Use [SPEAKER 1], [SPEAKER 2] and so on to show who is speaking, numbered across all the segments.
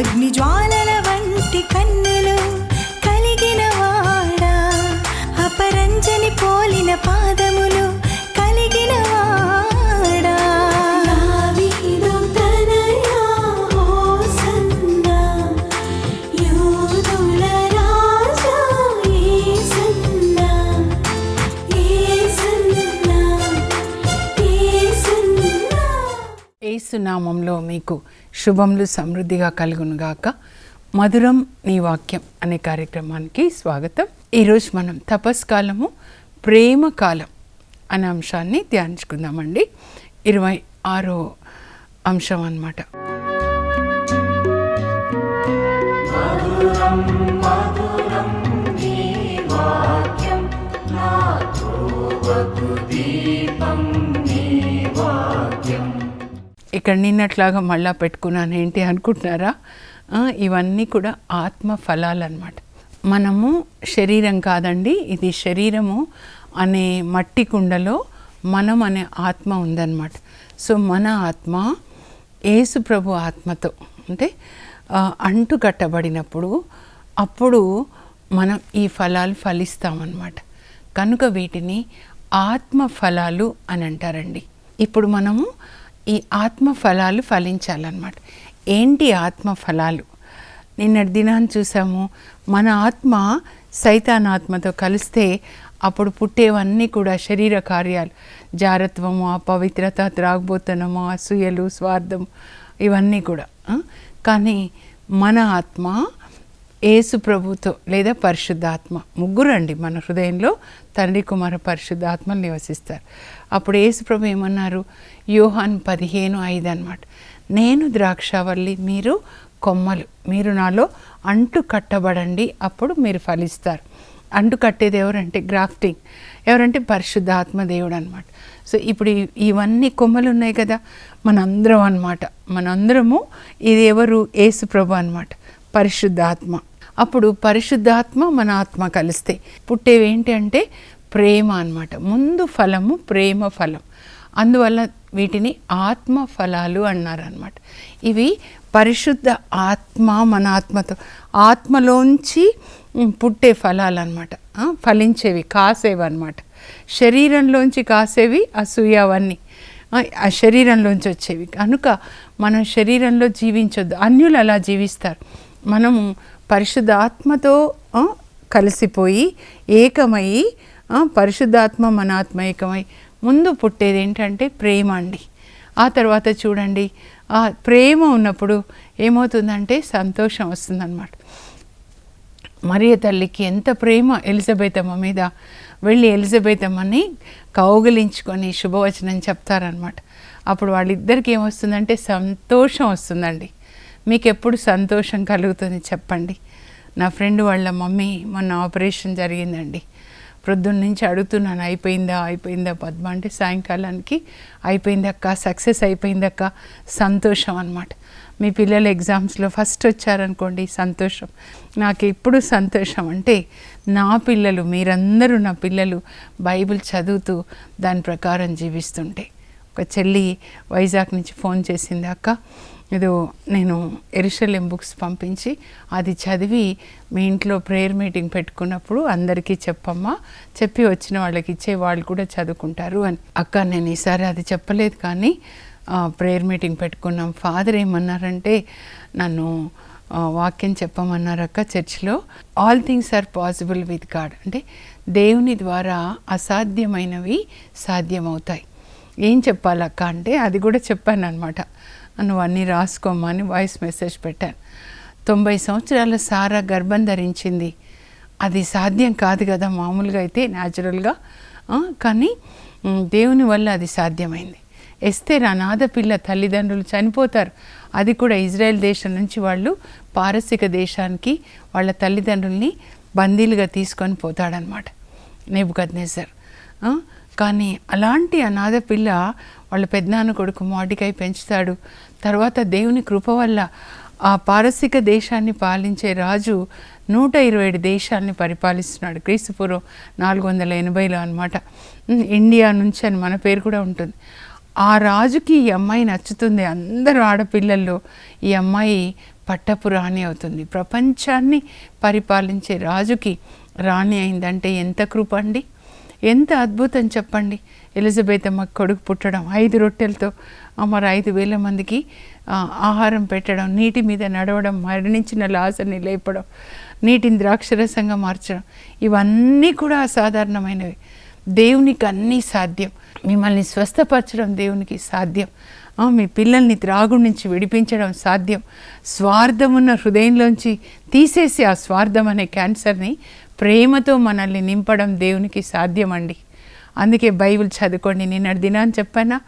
[SPEAKER 1] अग्निज्वा
[SPEAKER 2] నామంలో మీకు శుభములు సమృద్ధిగా కలుగునుగాక మధురం నీ వాక్యం అనే కార్యక్రమానికి స్వాగతం. ఈరోజు మనం తపస్కాలము ప్రేమ కాలం అనే అంశాన్ని ధ్యానించుకుందామండి. ఇరవై ఆరో అంశం అన్నమాట. ఇక్కడ నిన్నట్లాగా మళ్ళా పెట్టుకున్నాను ఏంటి అనుకుంటున్నారా? ఇవన్నీ కూడా ఆత్మ ఫలాలు అన్నమాట మనము శరీరం కాదండి ఇది శరీరము అనే మట్టి కుండలో మనం అనే ఆత్మ ఉందన్నమాట. సో మన ఆత్మ యేసు ప్రభు ఆత్మతో అంటే అంటు కట్టబడినప్పుడు అప్పుడు మనం ఈ ఫలాలు ఫలిస్తామన్నమాట. కనుక వీటిని ఆత్మ ఫలాలు అని అంటారండి. ఇప్పుడు మనము ఈ ఆత్మ ఫలాలు ఫలించాలన్నమాట. ఏంటి ఆత్మ ఫలాలు నిన్నటి దినాన్ని చూసాము. మన ఆత్మ సైతానాత్మతో కలిస్తే అప్పుడు పుట్టేవన్నీ కూడా శరీర కార్యాలు. జారత్వము అపవిత్రత త్రాగబోతనము అసూయలు స్వార్థం ఇవన్నీ కూడా కానీ మన ఆత్మ ఏసు ప్రభుతో లేదా పరిశుద్ధాత్మ ముగ్గురండి మన హృదయంలో తండ్రి కుమార పరిశుద్ధాత్మలు నివసిస్తారు. అప్పుడు యేసుప్రభు ఏమన్నారు? యోహాన్ పదిహేను ఐదు అనమాట నేను ద్రాక్షావల్లి మీరు కొమ్మలు. మీరు నాలో అంటు కట్టబడండి అప్పుడు మీరు ఫలిస్తారు. అంటు కట్టేది ఎవరంటే గ్రాఫ్టింగ్. ఎవరంటే పరిశుద్ధాత్మ దేవుడు అనమాట సో ఇప్పుడు ఇవన్నీ కొమ్మలు ఉన్నాయి కదా మనందరం అనమాట మనందరము ఇది ఎవరు? యేసు ప్రభు అనమాట పరిశుద్ధాత్మ. అప్పుడు పరిశుద్ధాత్మ మన ఆత్మ కలిస్తే. పుట్టేవి ఏంటి అంటే ప్రేమ అన్నమాట. ముందు ఫలము ప్రేమ ఫలం. అందువల్ల వీటిని ఆత్మ ఫలాలు అన్నారనమాట ఇవి పరిశుద్ధ ఆత్మ మన ఆత్మతో ఆత్మలోంచి పుట్టే ఫలాలు అనమాట ఫలించేవి కాసేవి అనమాట శరీరంలోంచి కాసేవి అసూయ అవన్నీ. ఆ, శరీరంలోంచి వచ్చేవి. కనుక మనం శరీరంలో జీవించొద్దు. అన్యులు అలా జీవిస్తారు. మనము పరిశుద్ధ ఆత్మతో కలిసిపోయి ఏకమయ్యి పరిశుద్ధాత్మ మన ముందు పుట్టేది ఏంటంటే ప్రేమ అండి. ఆ తర్వాత చూడండి ఆ ప్రేమ ఉన్నప్పుడు ఏమవుతుందంటే సంతోషం వస్తుందన్నమాట. మరియ తల్లికి ఎంత ప్రేమ ఎలిజబెత్ అమ్మ మీద వెళ్ళి ఎలిజబెత్ అమ్మని కౌగిలించుకొని శుభవచనం చెప్తారనమాట అప్పుడు వాళ్ళిద్దరికి ఏమొస్తుందంటే సంతోషం వస్తుందండి. మీకు ఎప్పుడు సంతోషం కలుగుతుంది చెప్పండి. నా ఫ్రెండ్ వాళ్ళ మమ్మీ మొన్న ఆపరేషన్ జరిగిందండి. ప్రొద్దున్న నుంచి అడుగుతున్నాను అయిపోయిందా అయిపోయిందా పద్మ అంటే సాయంకాలానికి అయిపోయిందక్క సక్సెస్ అయిపోయిందక్క సంతోషం అన్నమాట. మీ పిల్లలు ఎగ్జామ్స్లో ఫస్ట్ వచ్చారనుకోండి సంతోషం. నాకు ఎప్పుడు సంతోషం అంటే నా పిల్లలు మీరందరూ నా పిల్లలు బైబిల్ చదువుతూ దాని ప్రకారం జీవిస్తుంటే. ఒక చెల్లి వైజాగ్ నుంచి ఫోన్ చేసింది అక్క ఏదో నేను ఎరుషలేం బుక్స్ పంపించి అది చదివి మీ ఇంట్లో ప్రేయర్ మీటింగ్ పెట్టుకున్నప్పుడు అందరికీ చెప్పమ్మా. చెప్పి వచ్చిన వాళ్ళకి ఇచ్చే వాళ్ళు కూడా చదువుకుంటారు అని. అక్క నేను ఈసారి అది చెప్పలేదు కానీ ప్రేయర్ మీటింగ్ పెట్టుకున్నాం. ఫాదర్ ఏమన్నారంటే నన్ను వాక్యం చెప్పమన్నారు అక్క చర్చ్లో. All things are possible with God అంటే దేవుని ద్వారా అసాధ్యమైనవి సాధ్యమవుతాయి. ఏం చెప్పాలక్క అంటే అది కూడా చెప్పాను అనమాట నువ్వు అన్నీ రాసుకోమని వాయిస్ మెసేజ్ పెట్టాను. తొంభై సంవత్సరాల సారా గర్భం ధరించింది. అది సాధ్యం కాదు కదా మామూలుగా అయితే న్యాచురల్గా కానీ దేవుని వల్ల అది సాధ్యమైంది. ఎస్తేర్ అనాథ పిల్ల తల్లిదండ్రులు చనిపోతారు. అది కూడా ఇజ్రాయెల్ దేశం నుంచి వాళ్ళు పారసిక దేశానికి వాళ్ళ తల్లిదండ్రుల్ని బందీలుగా తీసుకొని పోతాడనమాట సార్ కానీ అలాంటి అనాథ పిల్ల వాళ్ళ పెద్దనాన్న కొడుకు మాడికాయ పెంచుతాడు. తర్వాత దేవుని కృప వల్ల ఆ పారసిక దేశాన్ని పాలించే రాజు నూట ఇరవై ఏడు దేశాలని పరిపాలిస్తున్నాడు. క్రీస్తుపూర్వం నాలుగు వందల ఎనభైలో అనమాట ఇండియా నుంచి అని మన పేరు కూడా ఉంటుంది. ఆ రాజుకి ఈ అమ్మాయి నచ్చుతుంది. అందరూ ఆడపిల్లల్లో ఈ అమ్మాయి పట్టపు రాణి అవుతుంది. ప్రపంచాన్ని పరిపాలించే రాజుకి రాణి అయిందంటే ఎంత కృప అండి? ఎంత అద్భుతం చెప్పండి. ఎలిజబెత్ అమ్మ కొడుకు పుట్టడం ఐదు రొట్టెలతో మరి ఐదు వేల మందికి ఆహారం పెట్టడం నీటి మీద నడవడం మరణించిన లాసని లేపడం నీటిని ద్రాక్షరసంగా మార్చడం ఇవన్నీ కూడా అసాధారణమైనవి. దేవునికి అన్నీ సాధ్యం. మిమ్మల్ని స్వస్థపరచడం దేవునికి సాధ్యం. మీ పిల్లల్ని త్రాగు నుంచి విడిపించడం సాధ్యం. స్వార్థమున్న హృదయంలోంచి తీసేసి ఆ స్వార్థం అనే క్యాన్సర్ని ప్రేమతో మనల్ని నింపడం దేవునికి సాధ్యమండి. అందుకే బైబిల్ చదువుకోండి. నిన్నటి దినాన్ని చెప్పానా?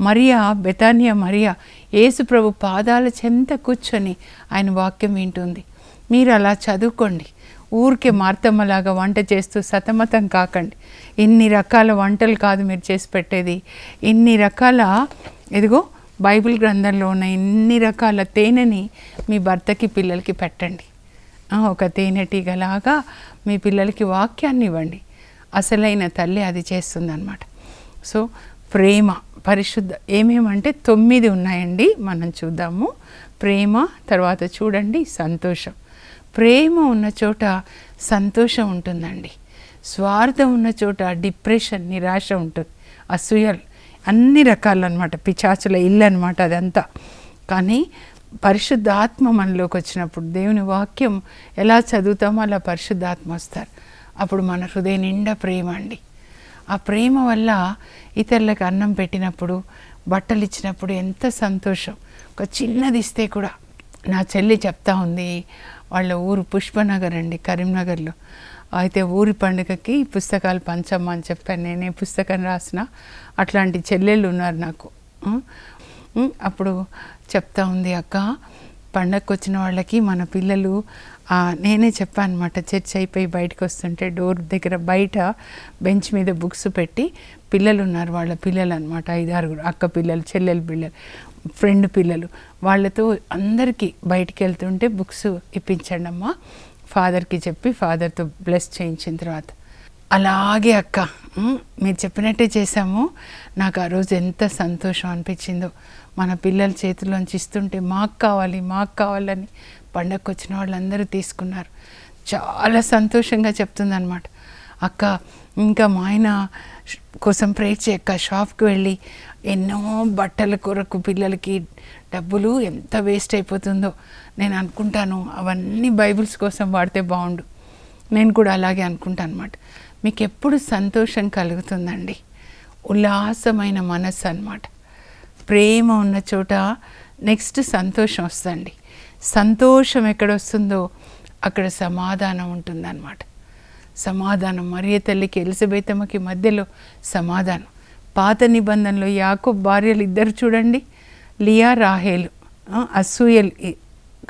[SPEAKER 2] మరియా బెతానియా మరియా యేసు ప్రభు పాదాల చెంత కూర్చొని ఆయన వాక్యం వింటుంది. మీరు అలా చదువుకోండి. ఊరికే మార్తమ్మలాగా వంట చేస్తూ సతమతం కాకండి. ఇన్ని రకాల వంటలు కాదు మీరు చేసి పెట్టేది. ఇన్ని రకాల ఇదిగో బైబిల్ గ్రంథంలో ఉన్న ఇన్ని రకాల తేనెని మీ భర్తకి పిల్లలకి పెట్టండి. ఒక తేనెటీగలాగా మీ పిల్లలకి వాక్యాన్ని ఇవ్వండి. అసలైన తల్లి అది చేస్తుందన్నమాట. సో ప్రేమ పరిశుద్ధ ఏమేమంటే తొమ్మిది ఉన్నాయండి మనం చూద్దాము. ప్రేమ తర్వాత చూడండి సంతోషం. ప్రేమ ఉన్న చోట సంతోషం ఉంటుందండి. స్వార్థం ఉన్న చోట డిప్రెషన్ నిరాశ ఉంటుంది. అసూయలు అన్ని రకాలన్నమాట. పిచాచుల ఇల్లు అనమాట అదంతా. కానీ పరిశుద్ధాత్మ మనలోకి వచ్చినప్పుడు దేవుని వాక్యం ఎలా చదువుతామో అలా పరిశుద్ధాత్మ వస్తారు. అప్పుడు మన హృదయ నిండా ప్రేమ అండి. ఆ ప్రేమ వల్ల ఇతరులకు అన్నం పెట్టినప్పుడు బట్టలు ఇచ్చినప్పుడు ఎంత సంతోషం. ఒక చిన్నది ఇస్తే కూడా నా చెల్లి చెప్తా ఉంది వాళ్ళ ఊరు పుష్పనగర్ అండి కరీంనగర్లో. అయితే ఊరి పండుగకి పుస్తకాలు పంచమ్మా అని చెప్పాను. నేనే పుస్తకం రాసిన. అట్లాంటి చెల్లెళ్ళు ఉన్నారు నాకు. అప్పుడు చెప్తా ఉంది అక్క పండగకు వచ్చిన వాళ్ళకి మన పిల్లలు నేనే చెప్పాను అనమాట చర్చ్ అయిపోయి బయటకు వస్తుంటే డోర్ దగ్గర బయట బెంచ్ మీద బుక్స్ పెట్టి పిల్లలు ఉన్నారు వాళ్ళ పిల్లలు అనమాట ఐదారుగురు అక్క పిల్లలు చెల్లెలు పిల్లలు ఫ్రెండ్ పిల్లలు. వాళ్ళతో అందరికీ బయటికి వెళ్తుంటే బుక్స్ ఇప్పించండి అమ్మా ఫాదర్కి చెప్పి ఫాదర్తో బ్లెస్ చేయించిన తర్వాత. అలాగే అక్క మీరు చెప్పినట్టే చేశాము. నాకు ఆ రోజు ఎంత సంతోషం అనిపించిందో. మన పిల్లల చేతిలోంచి ఇస్తుంటే మాకు కావాలి మాకు కావాలని పండగకు వచ్చిన వాళ్ళందరూ తీసుకున్నారు. చాలా సంతోషంగా చెప్తుందన్నమాట. అక్క ఇంకా మా ఆయన కోసం ప్రే చేయక్క షాప్కి వెళ్ళి ఎన్నో బట్టల కొరకు పిల్లలకి డబ్బులు ఎంత వేస్ట్ అయిపోతుందో నేను అనుకుంటాను. అవన్నీ బైబిల్స్ కోసం వాడితే బాగుండు. నేను కూడా అలాగే అనుకుంటాను అనమాట మీకు ఎప్పుడు సంతోషం కలుగుతుందండి. ఉల్లాసమైన మనస్సు అన్నమాట. ప్రేమ ఉన్న చోట నెక్స్ట్ సంతోషం వస్తుంది సంతోషం ఎక్కడ వస్తుందో అక్కడ సమాధానం ఉంటుందన్నమాట. సమాధానం మరియ తల్లికి ఎలిజబెతమ్మకి మధ్యలో సమాధానం. పాత నిబంధనలో యాకో భార్యలు ఇద్దరు చూడండి. లియా రాహేలు అసూయలు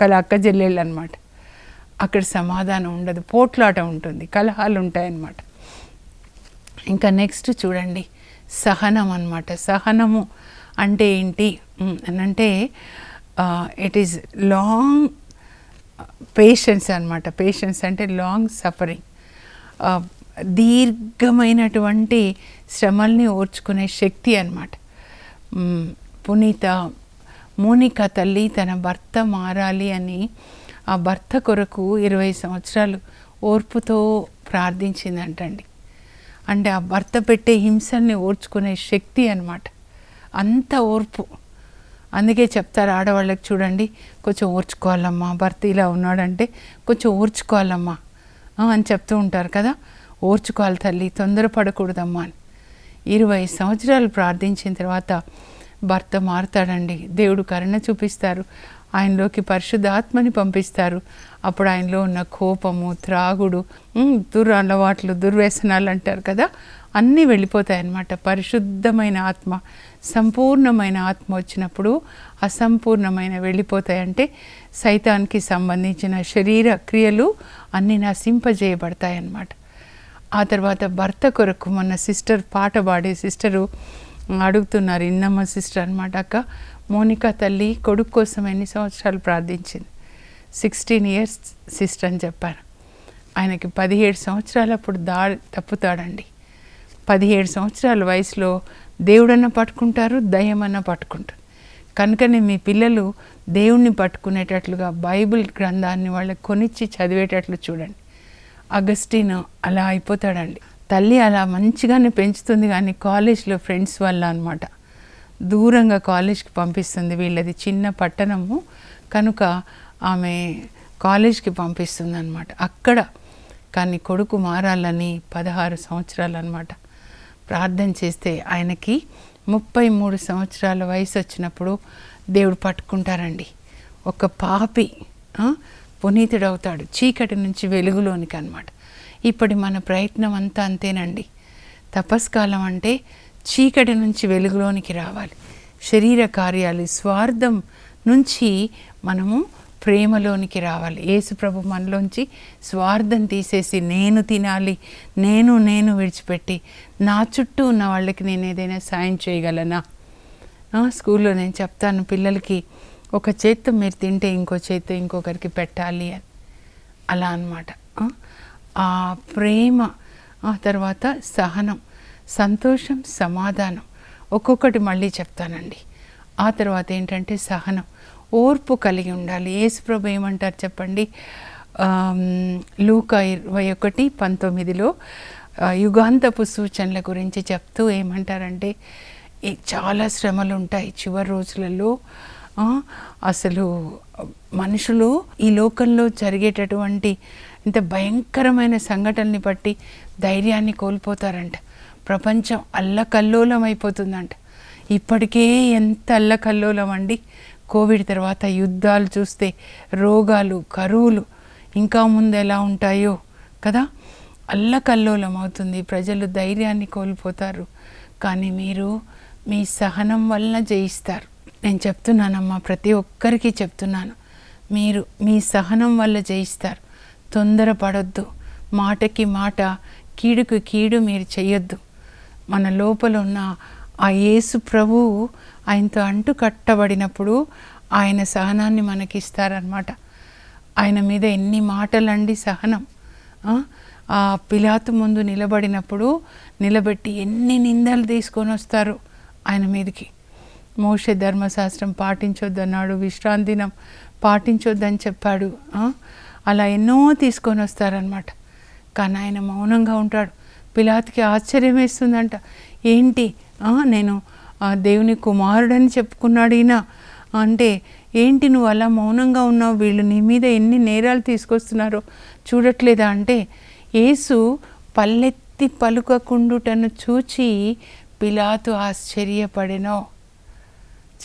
[SPEAKER 2] కల అక్క చెల్లెళ్ళు అనమాట అక్కడ సమాధానం ఉండదు. పోట్లాట ఉంటుంది. కలహాలు ఉంటాయన్నమాట. ఇంకా నెక్స్ట్ చూడండి. సహనం అనమాట సహనము అంటే ఏంటి? అని అంటే ఇట్ ఈస్ లాంగ్ పేషెన్స్ అనమాట పేషెన్స్ అంటే లాంగ్ సఫరింగ్ దీర్ఘమైనటువంటి శ్రమల్ని ఓర్చుకునే శక్తి అనమాట పునీత మోనిక తల్లి తన భర్త మారాలి అని ఆ భర్త కొరకు ఇరవై సంవత్సరాలు ఓర్పుతో ప్రార్థించిందంటండి. అంటే ఆ భర్త పెట్టే హింసల్ని ఓర్చుకునే శక్తి అనమాట అంత ఓర్పు. అందుకే చెప్తారు ఆడవాళ్ళకి చూడండి కొంచెం ఓర్చుకోవాలమ్మా భర్త ఇలా ఉన్నాడంటే కొంచెం ఓర్చుకోవాలమ్మా అని చెప్తూ ఉంటారు కదా. ఓర్చుకోవాలి తల్లి తొందరపడకూడదమ్మా అని. ఇరవై సంవత్సరాలు ప్రార్థించిన తర్వాత భర్త మారుతాడండి. దేవుడు కరుణ చూపిస్తారు. ఆయనలోకి పరిశుద్ధాత్మని పంపిస్తారు. అప్పుడు ఆయనలో ఉన్న కోపము త్రాగుడు దుర్ అలవాట్లు దుర్వ్యసనాలు అంటారు కదా అన్నీ వెళ్ళిపోతాయి అన్నమాట పరిశుద్ధమైన ఆత్మ. సంపూర్ణమైన ఆత్మ వచ్చినప్పుడు అసంపూర్ణమైన వెళ్ళిపోతాయంటే సైతానికి సంబంధించిన శరీర క్రియలు అన్నీ నశింపజేయబడతాయన్నమాట. ఆ తర్వాత భర్త కొరకు మొన్న సిస్టర్ పాట పాడే సిస్టరు అడుగుతున్నారు ఇన్నమ్మ సిస్టర్ అనమాట అక్క మోనికా తల్లి కొడుకు కోసం ఎన్ని సంవత్సరాలు ప్రార్థించింది? సిక్స్టీన్ ఇయర్స్ సిస్టర్ అని చెప్పారు. ఆయనకి పదిహేడు సంవత్సరాలు అప్పుడు దా తప్పుతాడండి. పదిహేడు సంవత్సరాల వయసులో దేవుడన్న పట్టుకుంటారు దయ్యమన్న పట్టుకుంటారు. కనుకనే మీ పిల్లలు దేవుణ్ణి పట్టుకునేటట్లుగా బైబిల్ గ్రంథాన్ని వాళ్ళకి కొనిచ్చి చదివేటట్లు చూడండి. అగస్టిన్ అలా అయిపోతాడండి. తల్లి అలా మంచిగానే పెంచుతుంది కానీ కాలేజ్లో ఫ్రెండ్స్ వల్ల అనమాట దూరంగా కాలేజ్కి పంపిస్తుంది వీళ్ళది చిన్న పట్టణము. కనుక ఆమె కాలేజ్కి పంపిస్తుంది అనమాట అక్కడ కానీ కొడుకు మారాలని పదహారు సంవత్సరాలు అనమాట ప్రార్థన చేస్తే ఆయనకి ముప్పై మూడు సంవత్సరాల వయసు వచ్చినప్పుడు దేవుడు పట్టుకుంటారండి. ఒక పాపి పునీతుడు పునీతుడవుతాడు చీకటి నుంచి వెలుగులోనికి అనమాట ఇప్పటి మన ప్రయత్నం అంతా అంతేనండి. తపస్కాలం అంటే చీకటి నుంచి వెలుగులోనికి రావాలి. శరీర కార్యాలు స్వార్థం నుంచి మనము ప్రేమలోనికి రావాలి. యేసుప్రభు మనలోంచి స్వార్థం తీసేసి నేను తినాలి నేను నేను విడిచిపెట్టి నా చుట్టూ ఉన్న వాళ్ళకి నేను ఏదైనా సాయం చేయగలనా? స్కూల్లో నేను చెప్తాను పిల్లలకి ఒక చేత్తో మీరు తింటే ఇంకో చేత్తో ఇంకొకరికి పెట్టాలి అని. అలా అన్నమాట. ఆ ప్రేమ ఆ తర్వాత సహనం సంతోషం సమాధానం ఒక్కొక్కటి మళ్ళీ చెప్తానండి. ఆ తర్వాత ఏంటంటే సహనం. ఓర్పు కలిగి ఉండాలి. యేసుప్రభు ఏమంటారు చెప్పండి? లూక ఇరవై ఒకటి పంతొమ్మిదిలో యుగాంతపు సూచనల గురించి చెప్తూ ఏమంటారంటే ఈ చాలా శ్రమలు ఉంటాయి చివరి రోజులలో. అసలు మనుషులు ఈ లోకంలో జరిగేటటువంటి ఇంత భయంకరమైన సంఘటనని బట్టి ధైర్యాన్ని కోల్పోతారంట. ప్రపంచం అల్లకల్లోలం అయిపోతుందంట ఇప్పటికే ఎంత అల్లకల్లోలం అండి కోవిడ్ తర్వాత యుద్ధాలు చూస్తే రోగాలు కరువులు ఇంకా ముందు ఎలా ఉంటాయో కదా? అల్లకల్లోలం అవుతుంది. ప్రజలు ధైర్యాన్ని కోల్పోతారు. కానీ మీరు మీ సహనం వలన జయిస్తారు. నేను చెప్తున్నానమ్మా ప్రతి ఒక్కరికి చెప్తున్నాను. మీరు మీ సహనం వల్ల జయిస్తారు. తొందరపడొద్దు. మాటకి మాట కీడుకు కీడు మీరు చేయొద్దు. మన లోపల ఉన్న ఆ యేసు ప్రభువు ఆయనతో అంటు కట్టబడినప్పుడు ఆయన సహనాన్ని మనకిస్తారనమాట ఆయన మీద ఎన్ని మాటలండి సహనం. ఆ? పిలాతు ముందు నిలబడినప్పుడు నిలబెట్టి ఎన్ని నిందలు తీసుకొని వస్తారు ఆయన మీదకి. మోషే ధర్మశాస్త్రం పాటించొద్దన్నాడు విశ్రాంతి దినం పాటించొద్దని చెప్పాడు. అలా ఎన్నో తీసుకొని వస్తారనమాట కానీ ఆయన మౌనంగా ఉంటాడు. పిలాతికి ఆశ్చర్యం వేస్తుందంట ఏంటి? నేను ఆ, దేవుని కుమారుడని చెప్పుకున్నాడు ఈయన అంటే ఏంటి నువ్వు అలా మౌనంగా ఉన్నావు? వీళ్ళు నీ మీద ఎన్ని నేరాలు తీసుకొస్తున్నారో చూడట్లేదా? అంటే యేసు పల్లెత్తి పలుకకుండుటను చూచి పిలాతు ఆశ్చర్యపడెనో.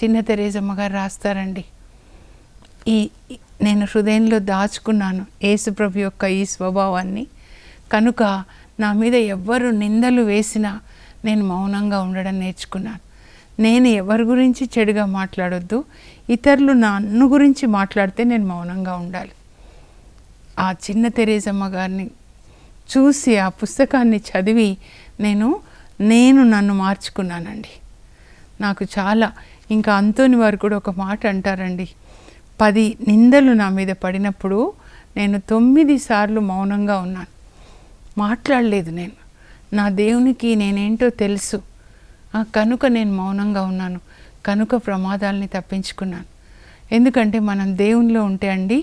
[SPEAKER 2] చిన్న తెరేజమ్మ గారు రాస్తారండి. ఈ ఈ- నేను హృదయంలో దాచుకున్నాను యేసుప్రభు యొక్క ఈ స్వభావాన్ని. కనుక నా మీద ఎవ్వరు నిందలు వేసినా నేను మౌనంగా ఉండడం నేర్చుకున్నాను. నేను ఎవరి గురించి చెడుగా మాట్లాడొద్దు ఇతరులు నన్ను గురించి మాట్లాడితే నేను మౌనంగా ఉండాలి. ఆ చిన్న తెరేజమ్మ గారిని చూసి ఆ పుస్తకాన్ని చదివి నేను నేను నన్ను మార్చుకున్నానండి. నాకు చాలా ఇంకా అంతోని వారు కూడా ఒక మాట అంటారండి. పది నిందలు నా మీద పడినప్పుడు నేను తొమ్మిది సార్లు మౌనంగా ఉన్నాను. మాట్లాడలేదు నేను. నా దేవునికి నేనేంటో తెలుసు. కనుక నేను మౌనంగా ఉన్నాను. కనుక ప్రమాదాలని తప్పించుకున్నాను. ఎందుకంటే మనం దేవునిలో ఉంటే అండి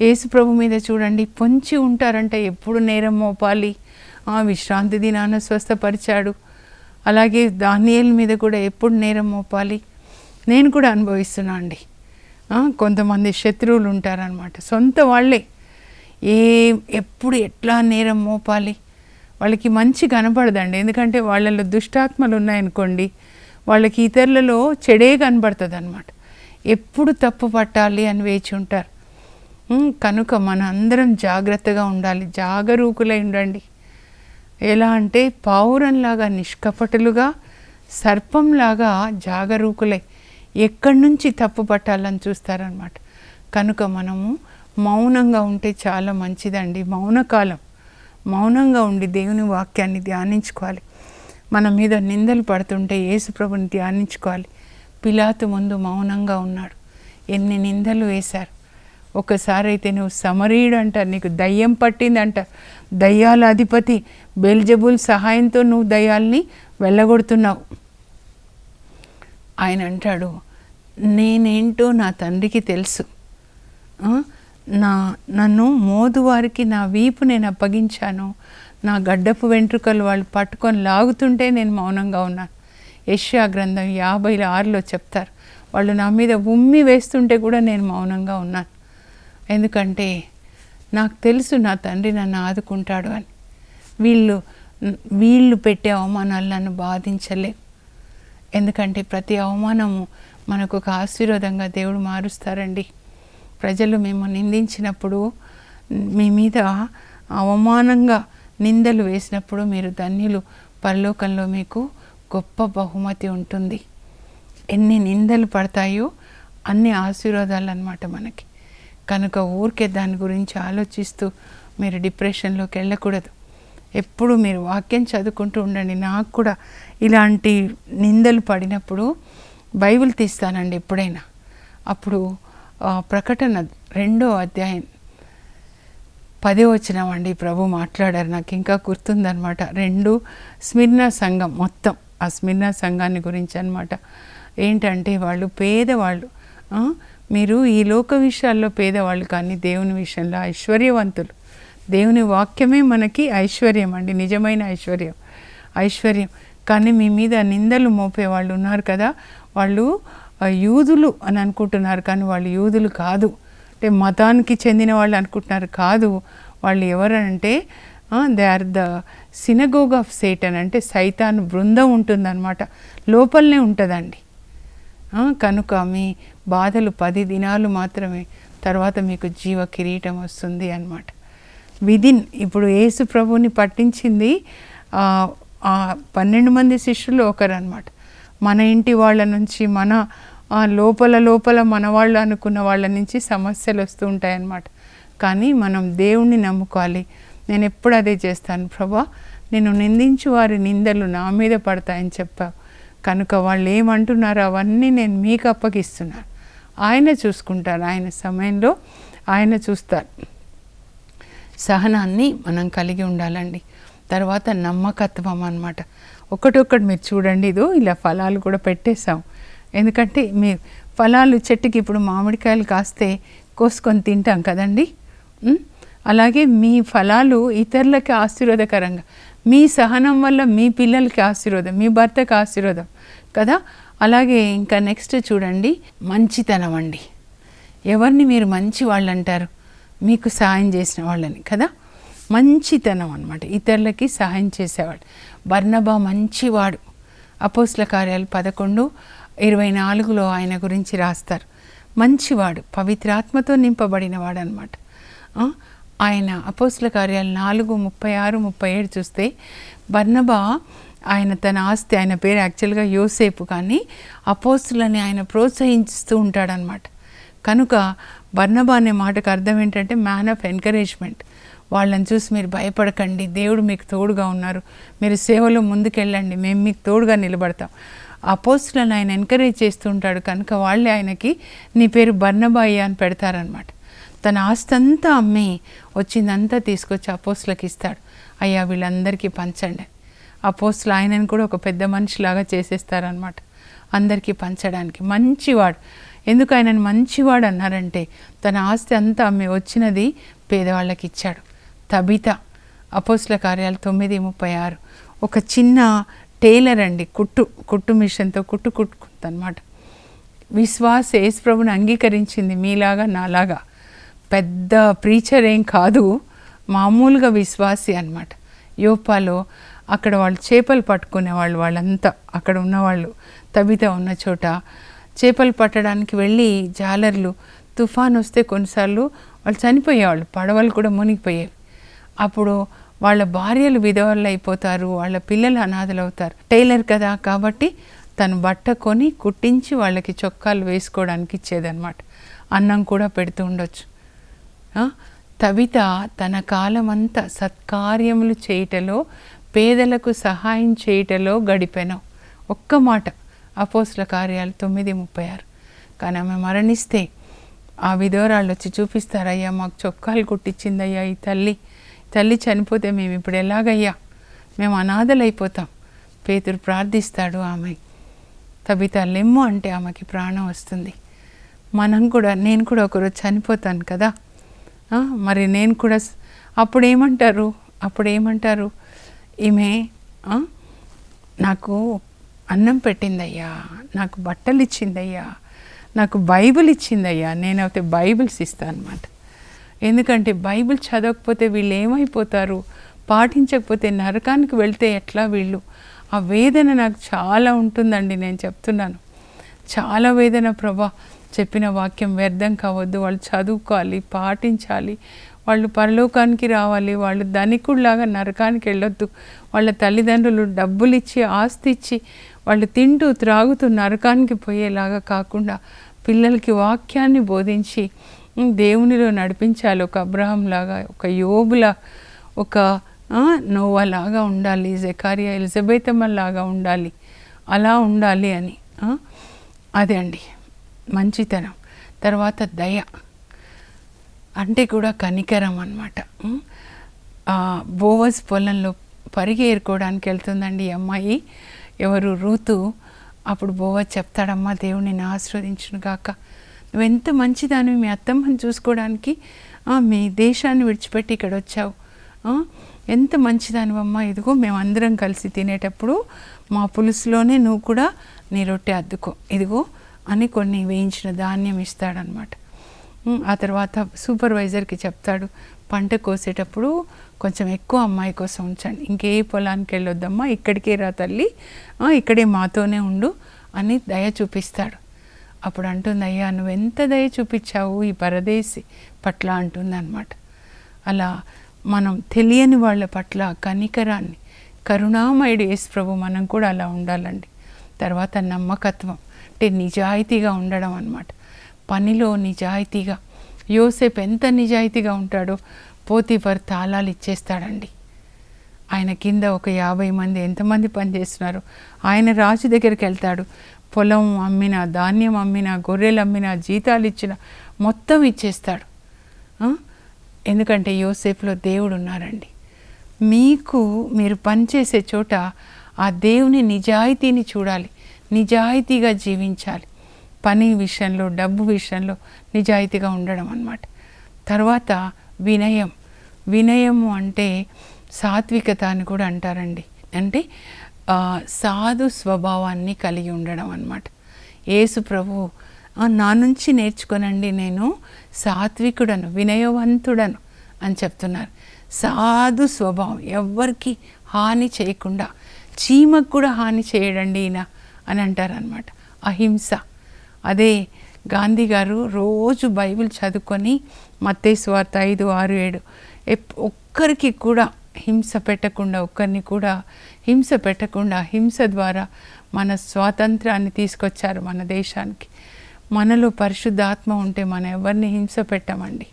[SPEAKER 2] యేసు ప్రభు మీద చూడండి పొంచి ఉంటారంటే ఎప్పుడు నేరం మోపాలి. ఆ విశ్రాంతి దినాన స్వస్థపరిచాడు. అలాగే దానియేల్ మీద కూడా ఎప్పుడు నేరం మోపాలి. నేను కూడా అనుభవిస్తున్నా అండి. కొంతమంది శత్రువులు ఉంటారనమాట సొంత వాళ్ళే. ఏ ఎప్పుడు ఎట్లా నేరం మోపాలి? వాళ్ళకి మంచి కనపడదండి. ఎందుకంటే వాళ్ళలో దుష్టాత్మలు ఉన్నాయనుకోండి వాళ్ళకి ఇతరులలో చెడే కనబడుతుంది అనమాట ఎప్పుడు తప్పు పట్టాలి అని వేచి ఉంటారు. కనుక మన అందరం జాగ్రత్తగా ఉండాలి. జాగరూకులై ఉండండి. ఎలా అంటే పావురంలాగా నిష్కపటలుగా సర్పంలాగా జాగరూకులై ఎక్కడి నుంచి తప్పు పట్టాలని చూస్తారనమాట కనుక మనము మౌనంగా ఉంటే చాలా మంచిదండి. మౌనకాలం. మౌనంగా ఉండి దేవుని వాక్యాన్ని ధ్యానించుకోవాలి. మన మీద నిందలు పడుతుంటే యేసుప్రభుని ధ్యానించుకోవాలి. పిలాతు ముందు మౌనంగా ఉన్నాడు. ఎన్ని నిందలు వేశారు. ఒకసారి అయితే నువ్వు సమరీయుడు అంటారు నీకు దయ్యం పట్టింది అంటారు దయ్యాల అధిపతి బెల్జబుల్ సహాయంతో నువ్వు దయ్యాల్ని వెళ్ళగొడుతున్నావు. ఆయన అంటాడు నేనేంటో నా తండ్రికి తెలుసు. నా నన్ను మోదువారికి నా వీపు నేను అప్పగించాను. నా గడ్డపు వెంట్రుకలు వాళ్ళు పట్టుకొని లాగుతుంటే నేను మౌనంగా ఉన్నాను. యష్యా గ్రంథం యాభై ఆరులో చెప్తారు వాళ్ళు నా మీద ఉమ్మి వేస్తుంటే కూడా నేను మౌనంగా ఉన్నాను. ఎందుకంటే నాకు తెలుసు నా తండ్రి నన్ను ఆదుకుంటాడు అని. వీళ్ళు వీళ్ళు పెట్టే అవమానాలు నన్ను బాధించలేవు. ఎందుకంటే ప్రతి అవమానము మనకు ఒక ఆశీర్వాదంగా దేవుడు మారుస్తారండి. ప్రజలు మేము నిందించినప్పుడు మీ మీద అవమానంగా నిందలు వేసినప్పుడు మీరు ధన్యులు. పరలోకంలో మీకు గొప్ప బహుమతి ఉంటుంది. ఎన్ని నిందలు పడతాయో అన్ని ఆశీర్వాదాలు అన్నమాట మనకి. కనుక ఊరికే దాని గురించి ఆలోచిస్తూ మీరు డిప్రెషన్లోకి వెళ్ళకూడదు. ఎప్పుడు మీరు వాక్యం చదువుకుంటూ ఉండండి. నాకు కూడా ఇలాంటి నిందలు పడినప్పుడు బైబిల్ తీస్తానండి ఎప్పుడైనా. అప్పుడు ప్రకటన రెండో అధ్యాయం పదే వచ్చినామండి ప్రభు మాట్లాడారు. నాకు ఇంకా గుర్తుందనమాట రెండు స్మిర్నా సంఘం మొత్తం ఆ స్మిర్నా సంఘాన్ని గురించి అనమాట ఏంటంటే వాళ్ళు పేదవాళ్ళు మీరు ఈ లోక విషయాల్లో పేదవాళ్ళు కానీ దేవుని విషయంలో ఐశ్వర్యవంతులు. దేవుని వాక్యమే మనకి ఐశ్వర్యం అండి. నిజమైన ఐశ్వర్యం. ఐశ్వర్యం. కానీ మీ మీద నిందలు మోపే వాళ్ళు ఉన్నారు కదా. వాళ్ళు యూదులు అని అనుకుంటున్నారు కానీ వాళ్ళు యూదులు కాదు. అంటే మతానికి చెందిన వాళ్ళు అనుకుంటున్నారు కాదు. వాళ్ళు ఎవరంటే they are the synagogue of Satan అంటే సైతాన్ బృందం ఉంటుందన్నమాట. లోపలనే ఉంటుందండి. కనుక మీ బాధలు పది దినాలు మాత్రమే తర్వాత మీకు జీవ కిరీటం వస్తుంది అనమాట విదిన్ ఇప్పుడు యేసు ప్రభుని పట్టించింది ఆ పన్నెండు మంది శిష్యులు ఒకరు అనమాట మన ఇంటి వాళ్ళ నుంచి మన ఆ, లోపల లోపల మన వాళ్ళు అనుకున్న వాళ్ళ నుంచి సమస్యలు వస్తూ ఉంటాయన్నమాట. కానీ మనం దేవుణ్ణి నమ్ముకోవాలి. నేను ఎప్పుడు అదే చేస్తాను. ప్రభా నేను నిందించు వారి నిందలు నా మీద పడతాయని చెప్పావు. కనుక వాళ్ళు ఏమంటున్నారో అవన్నీ నేను మీకు అప్పగిస్తున్నాను ఆయన చూసుకుంటారు. ఆయన సమయంలో ఆయన చూస్తారు. సహనాన్ని మనం కలిగి ఉండాలండి. తర్వాత నమ్మకత్వం అనమాట ఒకటొక్కటి మీరు చూడండి. ఇదో ఇలా ఫలాలు కూడా పెట్టేశాం. ఎందుకంటే మీ ఫలాలు చెట్టుకి ఇప్పుడు మామిడికాయలు కాస్తే కోసుకొని తింటాం కదండి? అలాగే మీ ఫలాలు ఇతరులకి ఆశీర్వాదకరంగా మీ సహనం వల్ల మీ పిల్లలకి ఆశీర్వాదం మీ భర్తకి ఆశీర్వాదం కదా? అలాగే ఇంకా నెక్స్ట్ చూడండి మంచితనం అండి. ఎవరిని మీరు మంచి వాళ్ళు అంటారు మీకు సహాయం చేసిన వాళ్ళని కదా? మంచితనం అన్నమాట. ఇతరులకి సహాయం చేసేవాడు. బర్ణబా మంచివాడు. అపోస్ల కార్యాలు పదకొండు ఇరవై నాలుగులో ఆయన గురించి రాస్తారు. మంచివాడు పవిత్రాత్మతో నింపబడినవాడు అనమాట ఆయన అపోస్ల కార్యాలు నాలుగు ముప్పై ఆరు ముప్పై ఏడు చూస్తే బర్నబా ఆయన తన ఆస్తి ఆయన పేరు యాక్చువల్గా యోసేపు కానీ అపోస్తులని ఆయన ప్రోత్సహిస్తూ ఉంటాడనమాట కనుక బర్నబా అనే మాటకు అర్థం ఏంటంటే మ్యాన్ ఆఫ్ ఎంకరేజ్మెంట్. వాళ్ళని చూసి మీరు భయపడకండి దేవుడు మీకు తోడుగా ఉన్నారు. మీరు సేవలో ముందుకెళ్ళండి మేము మీకు తోడుగా నిలబడతాం. అపోస్తులను ఆయన ఎంకరేజ్ చేస్తూ ఉంటాడు కనుక వాళ్ళే ఆయనకి నీ పేరు బర్ణబాయి అని పెడతారనమాట తన ఆస్తి అంతా అమ్మి వచ్చిందంతా తీసుకొచ్చి అపోస్తులకు ఇస్తాడు. అయ్యా వీళ్ళందరికీ పంచండి. అపోస్తులు ఆయనను కూడా ఒక పెద్ద మనిషిలాగా చేసేస్తారనమాట అందరికీ పంచడానికి మంచివాడు. ఎందుకు ఆయనను మంచివాడు అన్నారంటే తన ఆస్తి అంతా అమ్మి వచ్చినది పేదవాళ్ళకి ఇచ్చాడు. తబిత అపోస్ల కార్యాలు తొమ్మిది ముప్పై ఆరు. ఒక చిన్న టైలర్ అండి కుట్టు కుట్టు మిషన్తో కుట్టు కుట్టుకుందనమాట విశ్వాస యేసు ప్రభుని అంగీకరించింది మీలాగా నాలాగా. పెద్ద ప్రీచర్ ఏం కాదు మామూలుగా విశ్వాసి అనమాట యోపాలో అక్కడ వాళ్ళు చేపలు పట్టుకునే వాళ్ళు వాళ్ళంతా అక్కడ ఉన్నవాళ్ళు తబిత ఉన్న చోట చేపలు పట్టడానికి వెళ్ళి జాలర్లు తుఫాన్ వస్తే కొన్నిసార్లు వాళ్ళు చనిపోయేవాళ్ళు పడవలు కూడా మునిగిపోయేవి. అప్పుడు వాళ్ళ భార్యలు విధవలు అయిపోతారు వాళ్ళ పిల్లలు అనాథలు అవుతారు టైలర్ కదా కాబట్టి తను బట్ట కొని కుట్టించి వాళ్ళకి చొక్కాలు వేసుకోవడానికి ఇచ్చేదన్నమాట. అన్నం కూడా పెడుతూ ఉండొచ్చు. తవిత తన కాలమంతా సత్కార్యములు చేయటలో పేదలకు సహాయం చేయుటలో గడిపెను. ఒక్క మాట అపోస్ల కార్యాలు తొమ్మిది ముప్పై ఆరు. కానీ ఆమె మరణిస్తే ఆ విధవరాళ్ళు వచ్చి చూపిస్తారయ్యా మాకు చొక్కాలు కుట్టించిందయ్యా ఈ తల్లి. తల్లి చనిపోతే మేము ఇప్పుడు ఎలాగయ్యా? మేము అనాథలైపోతాం. పేతురు ప్రార్థిస్తాడు ఆమె. తబిత లెమ్ము అంటే ఆమెకి ప్రాణం వస్తుంది. మనం కూడా నేను కూడా ఒకరోజు చనిపోతాను కదా? మరి నేను కూడా అప్పుడు ఏమంటారు అప్పుడు ఏమంటారు ఈమె నాకు అన్నం పెట్టిందయ్యా నాకు బట్టలు ఇచ్చిందయ్యా నాకు బైబిల్ ఇచ్చిందయ్యా నేనైతే బైబిల్స్ ఇస్తాను అనమాట ఎందుకంటే బైబిల్ చదవకపోతే వీళ్ళు ఏమైపోతారు? పాటించకపోతే నరకానికి వెళ్తే ఎట్లా వీళ్ళు? ఆ వేదన నాకు చాలా ఉంటుందండి నేను చెప్తున్నాను. చాలా వేదన ప్రభా. చెప్పిన వాక్యం వ్యర్థం కావద్దు. వాళ్ళు చదువుకోవాలి పాటించాలి. వాళ్ళు పరలోకానికి రావాలి. వాళ్ళు ధనికుడిలాగా నరకానికి వెళ్ళొద్దు. వాళ్ళ తల్లిదండ్రులు డబ్బులు ఇచ్చి ఆస్తి ఇచ్చి వాళ్ళు తింటూ త్రాగుతూ నరకానికి పోయేలాగా కాకుండా పిల్లలకి వాక్యాన్ని బోధించి దేవునిలో నడిపించాలి. ఒక అబ్రహంలాగా ఒక యోబులా ఒక నోవాలాగా ఉండాలి. జకారియా ఎలిజబెతమ్మ లాగా ఉండాలి. అలా ఉండాలి అని అదే అండి. మంచితనం. తర్వాత దయ. అంటే కూడా కనికరం అనమాట బోవస్ పొలంలో పరిగి ఏరుకోవడానికి వెళ్తుందండి అమ్మాయి. ఎవరు? రూతు. అప్పుడు బోవస్ చెప్తాడమ్మా దేవుని ఆశీర్వదించును గాక నువ్వెంత మంచిదానివి మీ అత్తమ్మని చూసుకోవడానికి. మీ దేశాన్ని విడిచిపెట్టి ఇక్కడ వచ్చావు ఎంత మంచిదానివమ్మా ఇదిగో మేము అందరం కలిసి తినేటప్పుడు మా పులుసులోనే నువ్వు కూడా నీ రొట్టె అద్దుకో ఇదిగో అని కొన్ని వేయించిన ధాన్యం ఇస్తాడనమాట ఆ తర్వాత సూపర్వైజర్కి చెప్తాడు పంట కోసేటప్పుడు కొంచెం ఎక్కువ అమ్మాయి కోసం ఉంచండి ఇంకే పొలానికి వెళ్ళొద్దమ్మా ఇక్కడికే రా తల్లి ఇక్కడే మాతోనే ఉండు అని దయ చూపిస్తాడు. అప్పుడు అంటుంది అయ్యా నువ్వు ఎంత దయ చూపించావు ఈ పరదేశి పట్ల? అంటుంది అనమాట అలా మనం తెలియని వాళ్ళ పట్ల కనికరాన్ని కరుణామయుడు యేసు ప్రభు మనం కూడా అలా ఉండాలండి. తర్వాత నమ్మకత్వం అంటే నిజాయితీగా ఉండడం అన్నమాట. పనిలో నిజాయితీగా యోసేపు ఎంత నిజాయితీగా ఉంటాడో పోతీఫర్ తాళాలు ఇచ్చేస్తాడండి. ఆయన కింద ఒక యాభై మంది ఎంతమంది పనిచేస్తున్నారు ఆయన రాజు దగ్గరికి వెళ్తాడు పొలం అమ్మిన ధాన్యం అమ్మిన గొర్రెలు అమ్మిన జీతాలు ఇచ్చిన మొత్తం ఇచ్చేస్తాడు. ఎందుకంటే యోసేఫ్లో దేవుడు ఉన్నారండి. మీకు మీరు పనిచేసే చోట ఆ దేవుని నిజాయితీని చూడాలి. నిజాయితీగా జీవించాలి. పని విషయంలో డబ్బు విషయంలో నిజాయితీగా ఉండడం అన్నమాట. తర్వాత వినయం. వినయము అంటే సాత్వికత అని కూడా అంటారండి. అంటే సాధు స్వభావాన్ని కలిగి ఉండడం అన్నమాట. యేసు ప్రభు నా నుంచి నేర్చుకోనండి నేను సాత్వికుడను వినయవంతుడను అని చెప్తున్నారు. సాధు స్వభావం ఎవ్వరికి హాని చేయకుండా చీమకు కూడా హాని చేయడండి ఈయన అని అంటారనమాట అహింస. అదే గాంధీ గారు రోజు బైబిల్ చదువుకొని మత్తే వార్త ఐదు ఆరు ఏడు ఎప్- ఒక్కరికి కూడా హింస పెట్టకుండా ఒక్కరిని కూడా హింస పెట్టకుండా హింస ద్వారా మన స్వాతంత్రాన్ని తీసుకొచ్చారు మన దేశానికి. మనలో పరిశుద్ధాత్మ ఉంటే మనం ఎవరిని హింస పెట్టమండి?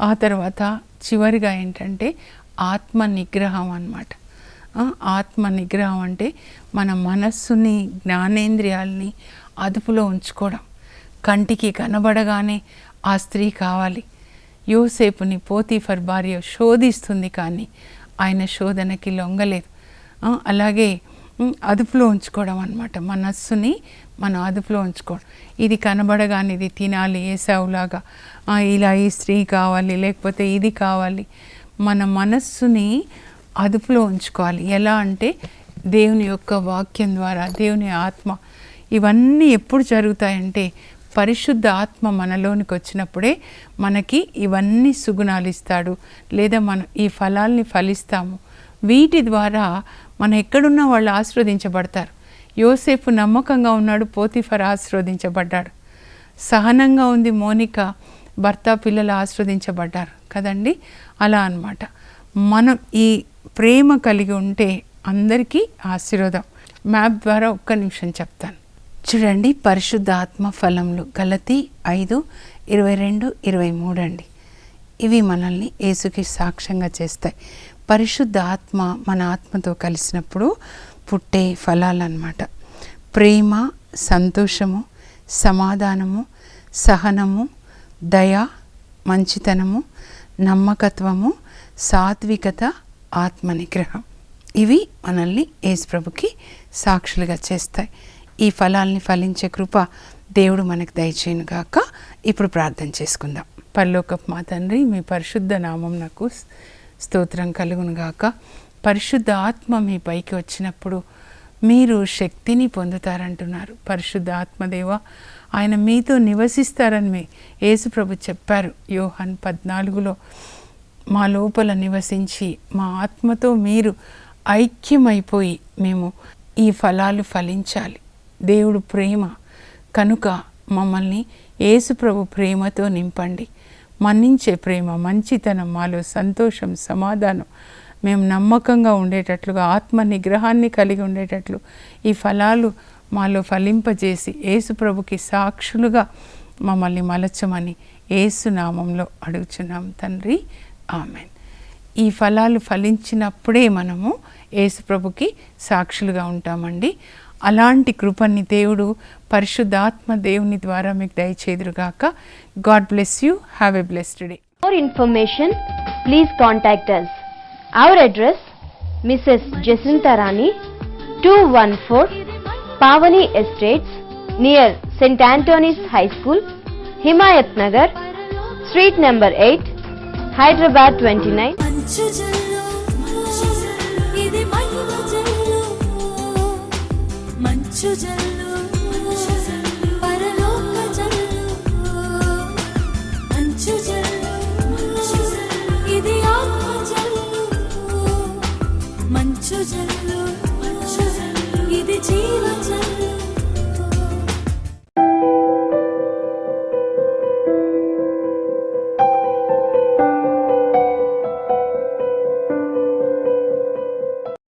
[SPEAKER 2] ఆ తర్వాత చివరిగా ఏంటంటే ఆత్మ నిగ్రహం అన్నమాట. ఆత్మ నిగ్రహం అంటే మన మనస్సుని జ్ఞానేంద్రియాలని అదుపులో ఉంచుకోవడం. కంటికి కనబడగానే ఆ స్త్రీ కావాలి. యోసేపుని పోతీఫర్ భార్య శోధిస్తుంది కానీ ఆయన శోధనకి లొంగలేదు. అలాగే అదుపులో ఉంచుకోవడం అనమాట మనస్సుని మనం అదుపులో ఉంచుకోవడం. ఇది కనబడగానే ఇది తినాలి ఏసావులాగా ఇలా ఈ స్త్రీ కావాలి లేకపోతే ఇది కావాలి. మన మనస్సుని అదుపులో ఉంచుకోవాలి. ఎలా అంటే దేవుని యొక్క వాక్యం ద్వారా దేవుని ఆత్మ. ఇవన్నీ ఎప్పుడు జరుగుతాయంటే పరిశుద్ధ ఆత్మ మనలోనికి వచ్చినప్పుడే మనకి ఇవన్నీ సుగుణాలు ఇస్తాడు. లేదా మనం ఈ ఫలాల్ని ఫలిస్తాము. వీటి ద్వారా మనం ఎక్కడున్నా వాళ్ళు ఆశీర్వదించబడతారు. యోసేపు నమ్మకంగా ఉన్నాడు పోతిఫర్ ఆశీర్వదించబడ్డాడు. సహనంగా ఉంది మోనిక భర్త పిల్లలు ఆస్వాదించబడ్డారు కదండి? అలా అన్నమాట. మనం ఈ ప్రేమ కలిగి ఉంటే అందరికీ ఆశీర్వాదం. మ్యాప్ ద్వారా ఒక్క నిమిషం చెప్తాను. చూడండి పరిశుద్ధాత్మ ఫలములు. గలతి ఐదు ఇరవై రెండు ఇరవై మూడు అండి. ఇవి మనల్ని యేసుకి సాక్ష్యంగా చేస్తాయి. పరిశుద్ధ ఆత్మ మన ఆత్మతో కలిసినప్పుడు పుట్టే ఫలాలన్నమాట. ప్రేమ సంతోషము సమాధానము సహనము దయ మంచితనము నమ్మకత్వము సాత్వికత ఆత్మ నిగ్రహం ఇవి మనల్ని ఏసుప్రభుకి సాక్షులుగా చేస్తాయి. ఈ ఫలాల్ని ఫలించే కృప దేవుడు మనకు దయచేయను గాక ఇప్పుడు ప్రార్థన చేసుకుందాం. పల్లోకప్ మా తండ్రి మీ పరిశుద్ధ నామం నాకు స్తోత్రం కలుగును గాక. పరిశుద్ధ ఆత్మ మీ పైకి వచ్చినప్పుడు మీరు శక్తిని పొందుతారంటున్నారు. పరిశుద్ధ ఆత్మదేవ ఆయన మీతో నివసిస్తారని మీ యేసుప్రభు చెప్పారు. యోహన్ పద్నాలుగులో మా లోపల నివసించి మా ఆత్మతో మీరు ఐక్యమైపోయి మేము ఈ ఫలాలు ఫలించాలి. దేవుడు ప్రేమ కనుక మమ్మల్ని యేసుప్రభు ప్రేమతో నింపండి. మన్నించే ప్రేమ మంచితనం మాలో సంతోషం సమాధానం. మేము నమ్మకంగా ఉండేటట్లుగా ఆత్మ నిగ్రహాన్ని కలిగి ఉండేటట్లు ఈ ఫలాలు మాలో ఫలింపజేసి ప్రభుకి సాక్షులుగా మమ్మల్ని మలచమని ఏసునామంలో అడుగుచున్నాం తండ్రి. ఆమెన్. ఈ ఫలాలు ఫలించినప్పుడే మనము ఏసుప్రభుకి సాక్షులుగా ఉంటామండి. అలాంటి కృపని దేవుడు పరిశుద్ధాత్మ దేవుని ద్వారా మీకు దయచేదురుగాక God bless you. Have a blessed day.
[SPEAKER 3] For information please contact us our address Mrs Jacintha Rani two one four Pavani estates near Saint Antony's high school Himayat Nagar street
[SPEAKER 1] number eight Hyderabad twenty nine 时间。